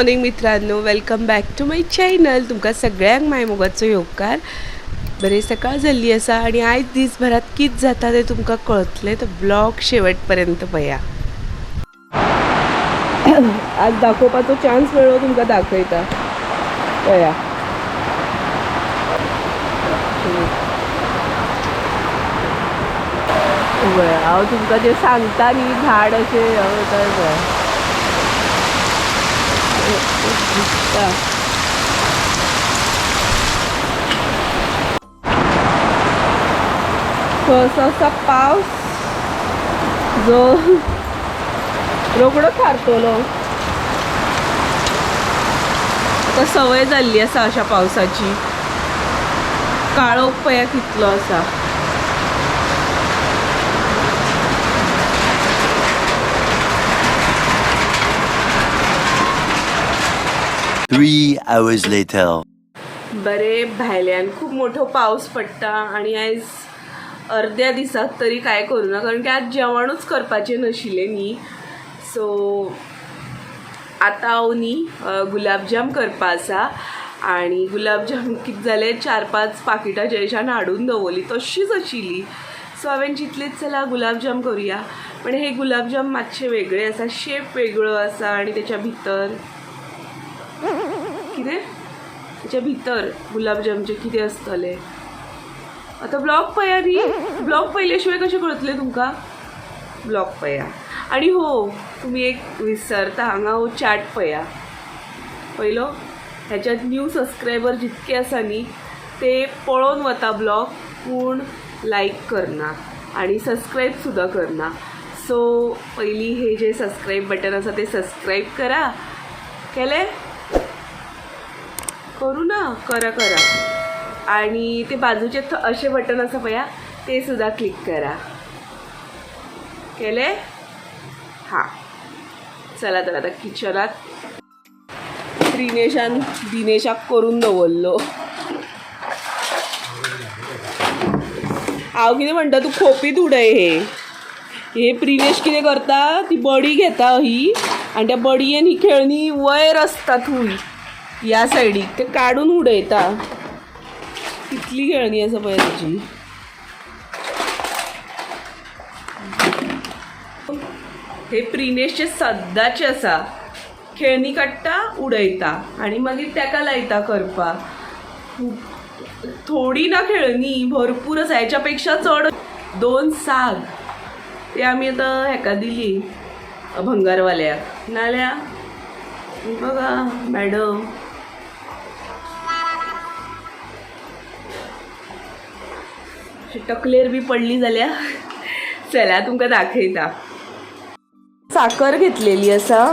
Morning मित्रांनो. Welcome back to my channel तुमकां सगळ्यांक मायमोगाचो योगकार बरे सकाळ जाल्ली आसा आनी आयज दिसभरात कित जाता तें तुमकां कळतलें तर ब्लॉग शेवट पर्यंत पया आज दाखोवपाचो चान्स मेळ्ळो तुमकां दाखयता. पया हांव तुमकां जें सांगता न्ही झाड अशें हांव तर पळय पावस जो रोकडो थारतलो आता सवय जाल्ली आसा अशा पावसाची. काळोख पया कितलो आसा Three hours later. बरे भायल्यान खूप मोठो पावस पडटा आणि आयज अर्द्या दिसाक तरी काय करूना कारण की आज जेवणूच करपाचें नाशिल्लें न्ही सो आतां हांव न्ही गुलाबजाम करपा आसा आणि गुलाबजाम कितें जालें चार पांच पाकिटां जयेशान हाडून दवरली तशीच आशिल्ली सो हांवें चिंतलेंच चला गुलाबजाम करुया. पण हे गुलाबजाम मातशे वेगळे आसा शेप वेगळो आसा आणि त्याच्या भितर कितें? त्याच्या भितर गुलाबजामचे कितें आसतलें आतां ब्लॉग पया न्ही ब्लॉग पयले शिवाय कशें कळतलें तुमकां? ब्लॉग पया. आणि हो तुम्ही एक विसरता हांगा हो चाट पया. पयलो ह्याच्यात न्यू सबस्क्रायबर जितके आसा न्ही ते पळोवन वता ब्लॉग पूण लायक करना आणि सबस्क्राईब सुद्धा करना सो पहिली हे जे सबस्क्राईब बटन आसा ते सबस्क्राईब करा. केले? करू ना? करा करा. आणि ते बाजूचे असे बटन असं पया ते सुद्धा क्लिक करा. केले हां. चला तर आता किचनात त्रिनेशान दिनेशाक करून दवरलो. हांव कितें म्हणटा तूं खोपीत उडय हे. हे प्रिनेश कितें करता? ती बडी घेता ही. आनी त्या बडयेन ही खेळणी वयर आसता थंय ह्या सायडीक ते काडून उडयता. कितली खेळणी आसा पळय ताची. हे प्रिनेशचे सद्दाचे आसा. खेळणी काडटा उडयता. आनी मागीर तेका लायता करपाक. थोडी ना खेळणी भरपूर आसा. हेच्या पेक्षा चड दोन साग. ते आमी आतां हेका दिली भंगारवाल्याक नाल्या बघा मॅडम. टकलेर बी पडली जाल्यार चला तुमकां दाखयता. साखर घेतलेली आसा.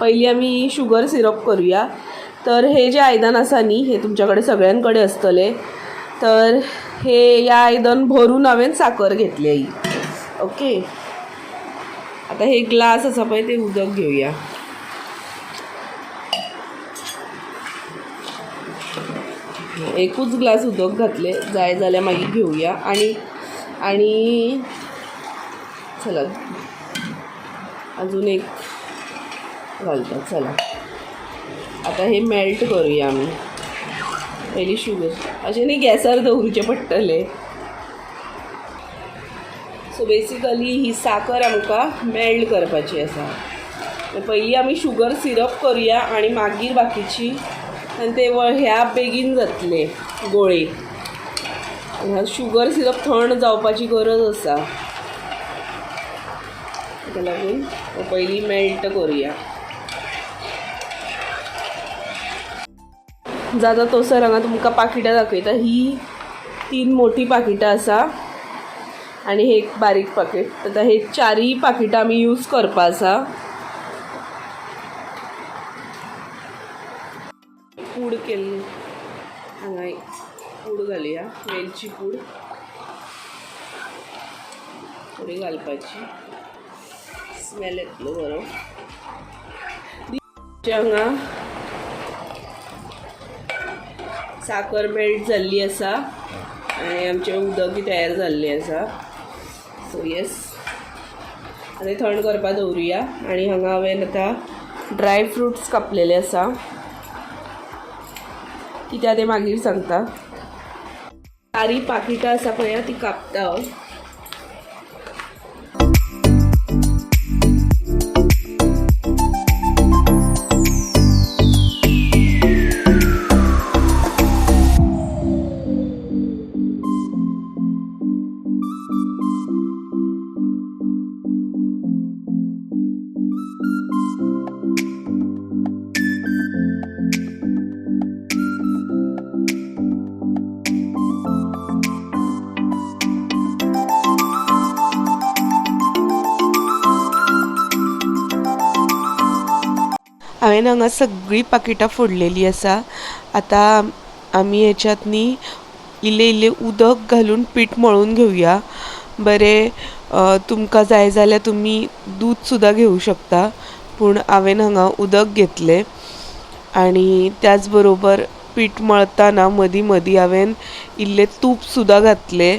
पहिली आमी शुगर सिरप करूया. तर हे जे आयदन आसा न्ही हे तुमच्याकडे सगळ्यांकडे असतले. तर हे या आयदन भरून हांवें साखर घेतली ओके? आता हे ग्लास आसा पळय ते उदक घेवया एकूच ग्लास उदक घातले जाय जाल्यार मागीर घेवया आणि आणि चला. अजून एक घालता चला. आता हे मेल्ट करूया आमी पहिली शुगर अशें न्ही गॅसार दवरुचें पडटलें सो बेसिकली ही साखर आमकां मेल्ट करपाची आसा. पहिली पयलीं आमी शुगर सिरप करुया आनी मागीर बाकीची आनी ते व- ह्या बेगीन जातले गोळे. ह्या शुगर सिरप थंड जावपाची गरज आसा ताका लागून पयलीं मेल्ट करुया. जाता तसर हांगा तुमकां पाकिटां दाखयता ही तीन मोठी पाकिटां आसा आनी एक बारीक पाकीट. आतां हे चारय पाकिटां आमी यूज करपा आसा पूड हांगा एक पूड घालुया वेलची पूड. थोडी घालपाची. स्मेल येतलो बरो. हांगा साखर मेल्ट जाल्ली आसा आनी आमचें उदकूय तयार जाल्लें आसा सो येस आनी थंड करपा दवरुया आनी हांगा हांवें आतां ड्राय फ्रुट्स कापलेले आसा कित्या ते मागीर सांगता. सारी पाकिटां आसा पळय ती कापता. हांगा सगळीं पाकिटां फोडलेलीं आसा आतां आमी हेच्यात न्ही इल्लें इल्लें उदक घालून पीठ मळून घेवया बरें तुमकां जाय जाल्यार तुमी दूद सुद्दां घेवं शकता. पूण हांवें हांगा उदक घेतलें. आनी त्याच बरोबर पीठ मळतना मदीं मदीं हांवें इल्लें तूप सुद्दां घातलें.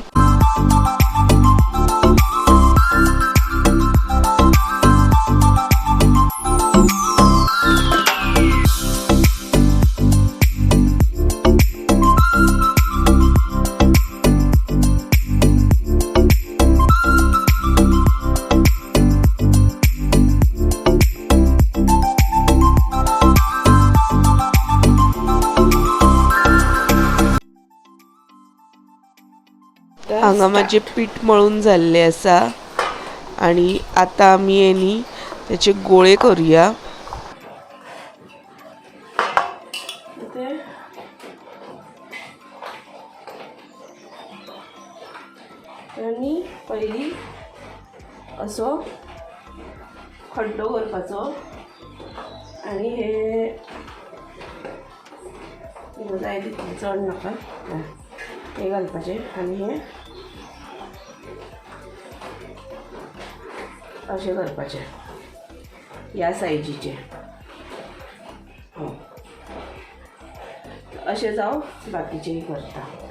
हांगा म्हाजें पीठ मळून जाल्लें आसा आनी आतां आमी हे न्ही तेचे गोळे करुया. आनी पयलीं असो खड्डो करपाचो आनी हे जाय तितलें चड नाका. हे घालपाचें आनी हे अशें करपाचें. ह्या सायजीचे हो. अशें जावं बाकीचेय करता.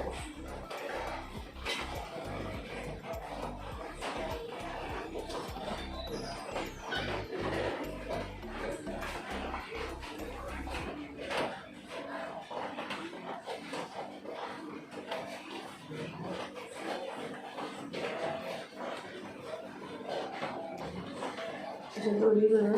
अशें दोन्ही करून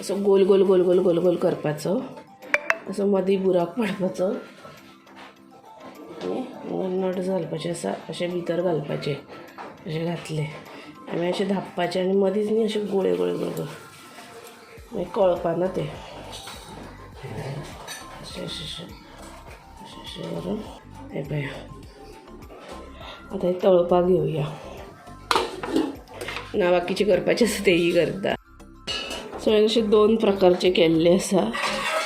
असो गोल गोल गोल गोल गोल गोल करपाचो. असो मदीं बुराक पडपाचो. आनी नट घालपाचें आसा अशें भितर घालपाचें. अशें घातलें. आमी अशें धापपाचें आनी मदींच न्ही अशें गोळे गोळे गोळे गोळे. मागीर कळपाना तें. अशें अशें अशें हे पळया आतां हे तळपाक घेवया ना बाकीचें करपाचें आसा तेयी करता. सो हांवें अशे दोन प्रकारचे केल्ले आसा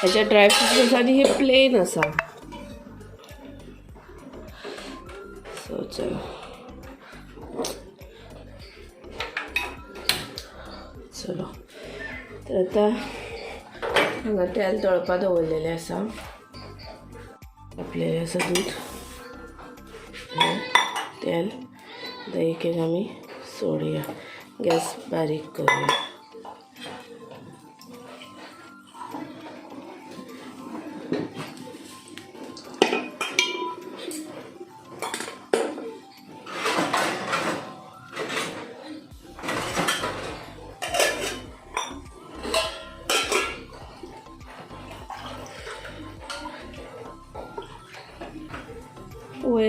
हेच्या ड्रायफ्रूट्स आसा आनी हे प्लेन आसा सो चल. चलो. तर आतां हांगा तेल तळपा दवरलेलें आसा आपल्या असं दूध. तेल. दही केलं एक आमी गॅस बारीक करूया.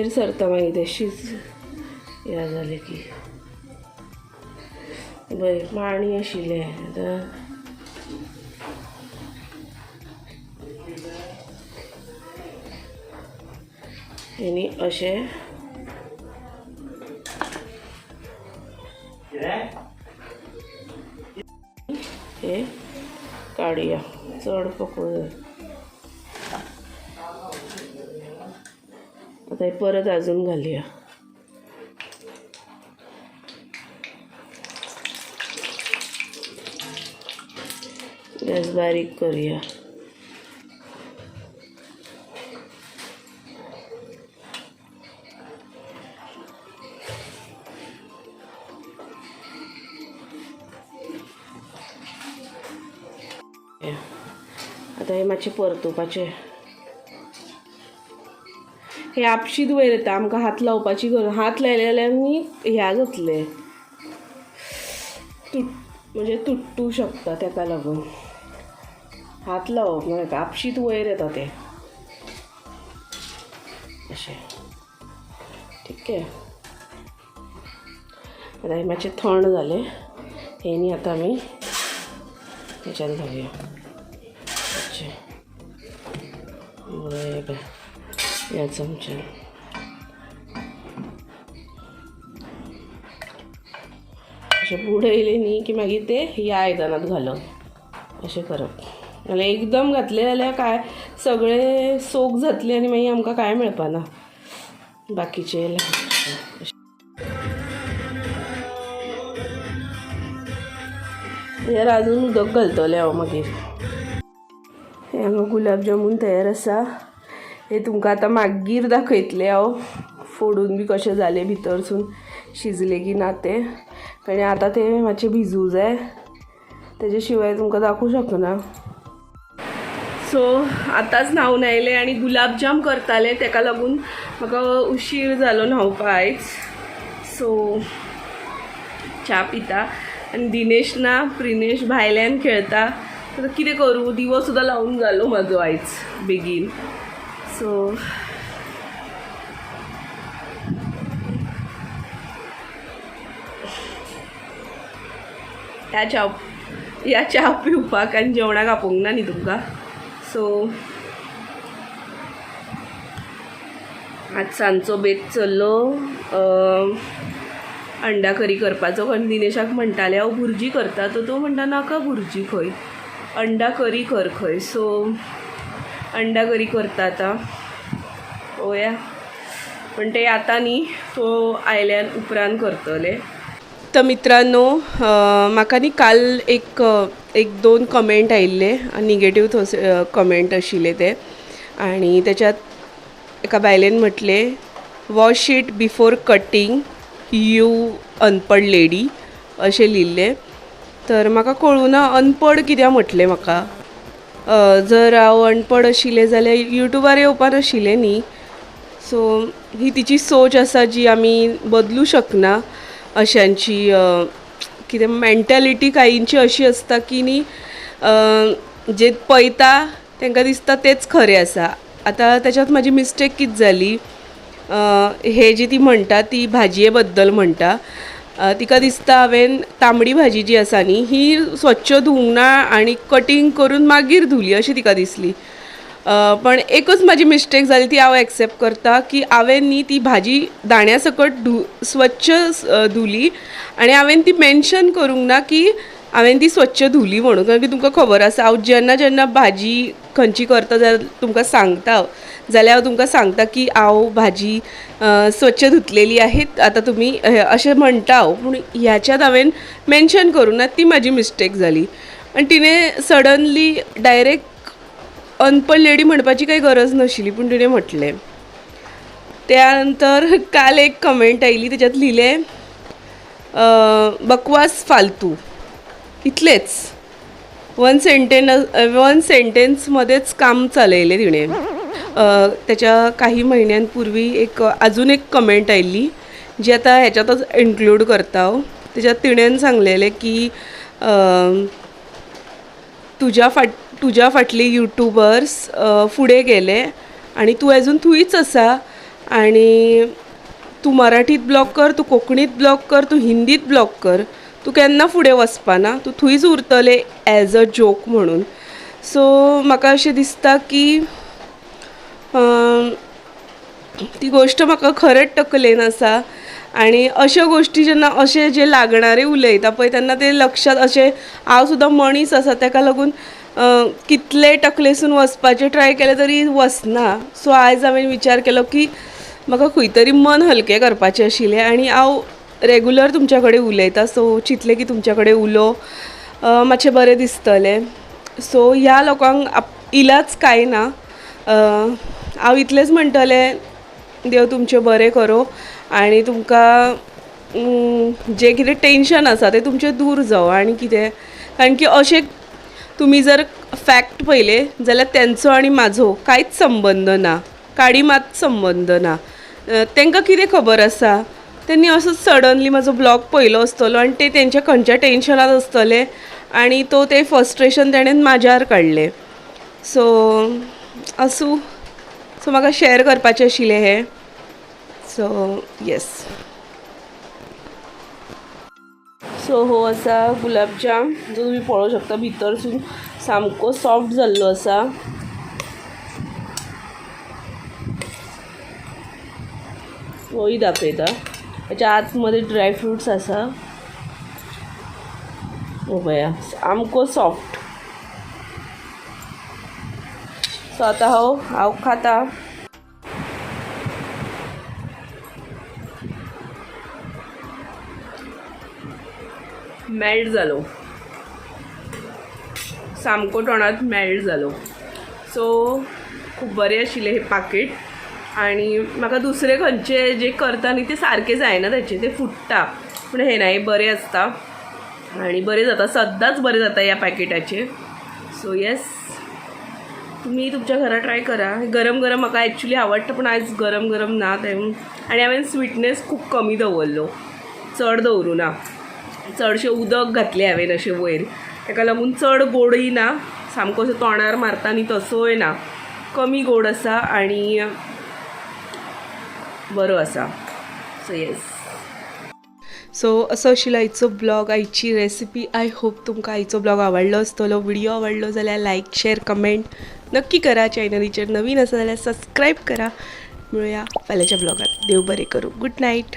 वयर सरता मागीर ते या ह्या की. बरें माणी आशिल्लें आतां हेणी अशें हे काडया चड पकळू आता हे परत अजून घालूया. गॅस बारीक करूया. आता हे मातशे परतुपाचे हे आपशीत वयर येता. आमकां हात लावपाची गरज हात लायले जाल्यार न्ही ह्या जातले. तुट म्हणजे तुट्टू शकता तेका लागून. हात लावप म्हणजे आपशीत वयर येता ते. अशें ठीक आहे. आता हे मातशें थंड जालें हे न्ही आतां आमी ह्याच्यान घालुया. बरें या ह्या चमच्यान अशें बुडयलें न्ही की मागीर ते ह्या आयदनांत घालप अशें करप नाल्यार एकदम घातलें जाल्यार काय सगळें सोक जातले आनी मागीर आमकां कांय मेळपाना. बाकीचे हे राजून उदक घालतलें हांव मागीर हे हांगा गुलाब जामून तयार आसा हे तुमकां आतां मागीर दाखयतलें हांव फोडून बी कशें जालें भितरसून शिजले की ना ते. कारण आतां तें मातशें भिजूं जाय. तेजे शिवाय तुमकां दाखोवं शकना. सो आतांच न्हांवन आयलें आनी गुलाबजाम करतालें तेका लागून म्हाका उशीर जालो न्हांवपा आयज सो च्या पिता. आनी दिनेश ना प्रिनेश भायल्यान खेळटा आतां कितें करूं? दिवो सुद्दां लावून जालो म्हाजो आयज बेगीन. सो ह्या च्या ह्या च्या पिवपाक आनी जेवणाक आपोवंक ना न्ही तुमकां सो आज सांजचो बेत चल्लो. अंडा करी करपाचो कारण दिनेशाक म्हणटाले हांव भुर्जी करता. तो तो म्हणटा नाका भुर्जी खंय. अंडा करी कर खंय. सो अंडागरी करता आतां पळोवया पण ते आतां न्ही तो आयल्यान उपरांत करतले. तर मित्रांनो अं, म्हाका न्ही काल एक एक दोन कमेंट आयिल्ले निगेटीव थोस कमेंट आशिल्ले ते. आनी त्याच्यात एका बायलेन म्हटले wash it before cutting you अनपड lady अशें लिहिल्लें तर म्हाका कळुना अनपड कित्याक म्हटलें म्हाका जर हांव अनपड आशिल्लें जाल्यार युट्यूबार येवपा नाशिल्लें न्ही सो ही तिची सोच आसा जी आमी बदलू शकना अशांची कितें मेंटेलिटी काहींची अशी आसता की न्ही जे पळयता तांकां दिसता तेच खरें आसा आतां त्याच्यात म्हाजी मिस्टेक कित जाली हे जी ती म्हणटा ती भाजये बद्दल म्हणटा तिका दिसता हांवें तांबडी भाजी जी आसा न्ही ही स्वच्छ धुवंक ना आनी कटींग करून मागीर धुली अशी तिका दिसली. पण एकच म्हाजी मिस्टेक जाली ती हांव एक्सेप्ट करता की हांवें न्ही ती भाजी दाण्या सकट धु स्वच्छ धुली आनी हांवें ती मेन्शन करूंक ना की हांवें ती स्वच्छ धुली म्हणून कारण की तुमकां खबर आसा हांव जेन्ना जेन्ना भाजी खंयची करता जाल्यार तुमकां सांगता जाल्यार हांव तुमकां सांगता की हांव भाजी स्वच्छ धुतलेली आहे आतां तुमी अशें म्हणटा हांव पूण ह्याच्यात हांवें मेन्शन करूं ना ती म्हाजी मिस्टेक जाली आनी तिणें सडनली डायरेक्ट अनपड लेडी म्हणपाची काही गरज नाशिल्ली पूण तिणें म्हटलें. त्यानंतर काल एक कमेंट आयली त्याच्यात लिहिलें बकवास फालतू. इथलेच. वन सेंटेन वन सेंटेन्समध्येच काम चालयलें तिणें त्याच्या काही महिन्यांपूर्वी एक अजून एक कमेंट आयिल्ली जी आता ह्याच्यातच इन्क्लूड करता हांव त्याच्यात तिणेन सांगलेलें की तुज्या फाट तुज्या फाटली युट्यूबर्स फुडें गेले आनी तूं अजून थंयच आसा आनी तूं मराठीत ब्लॉग कर तूं कोंकणीत ब्लॉग कर तूं हिंदीत ब्लॉग कर. तूं केन्ना फुडें वचपाना तूं थंयच उरतलें एज अ जोक म्हणून. सो म्हाका अशें दिसता की ती गोश्ट म्हाका खरेंच तकलेन आसा. आनी अश्यो गोश्टी जेन्ना अशे जे लागणारे उलयता पळय तेन्ना ते लक्षात अशें हांव सुद्दां मनीस आसा ताका लागून कितले तकलेसून वचपाचें ट्राय केलें तरी वचना सो आयज हांवें विचार केलो की म्हाका खंय तरी मन हलकें करपाचें आशिल्लें. आनी हांव रेगुलर तुमचे कडेन सो चिंतलें की तुमचे कडेन उलो मातशें बरें दिसतलें. सो ह्या लोकांक आप- इलाज कांय ना? हांव इतलेंच म्हणटलें देव तुमचें बरें करो आनी तुमकां जें कितें टेंशन आसा तें तुमचें दूर जावं आनी कितें. कारण की अशें तुमी जर फॅक्ट पयले जाल्यार तेंचो आनी म्हाजो कांयच संबंद ना काडी मात संबंद ना तेंकां कितें खबर आसा त्यांनी असो सडनली म्हाजो ब्लॉग पयलो आसतलो आनी ते तेंच्या खंयच्या टेन्शनात आसतले आनी तो ते फस्ट्रेशन तेणेन म्हाज्यार काडलें सो आसूं सो म्हाका शेअर करपाचें आशिल्लें हें. सो येस सो हो आसा गुलाबजाम जो तुम्ही पळोवंक शकता भितरसून सामको सॉफ्ट जाल्लो आसा होय दाखयता त्याच्या आतमध्ये ड्रायफ्रुट्स आसा पया सामको सॉफ्ट सो आतां हांव हांव खाता. मेल्ट जालो सामको तोंडात मेल्ट जालो सो खूब बरें आशिल्लें हें पाकीट आनी म्हाका दुसरे खंयचे जे करता न्ही ते सारके जायना त्याचे ते फुट्टा. पूण हे नाही बरें आसता आनी बरें जाता सद्दांच बरें जाता ह्या पॅकेटाचे. सो येस तुम्ही तुमच्या घरात ट्राय करा. गरम गरम म्हाका ॲक्च्युली आवडटा पूण आयज गरम गरम ना ते आनी हांवें स्वीटनेस खूब कमी दवरलो. चड दवरूं ना चडशें उदक घातलें हांवें अशें वयर. ताका लागून चड गोडय ना सामको असो तोंडार मारता न्ही तसोय ना. कमी गोड आसा आनी बरो आसा. सो येस सो असो आशिल्लो आयचो ब्लॉग आयची रेसिपी आय होप तुमकां आयचो ब्लॉग आवडलो आसतलो व्हिडिओ आवडलो जाल्यार लायक शेअर कमेंट नक्की करा. चॅनलीचेर नवीन आसा जाल्यार सबस्क्राईब करा. मिळूया फाल्यांच्या ब्लॉगात. देव बरें करूं. Good night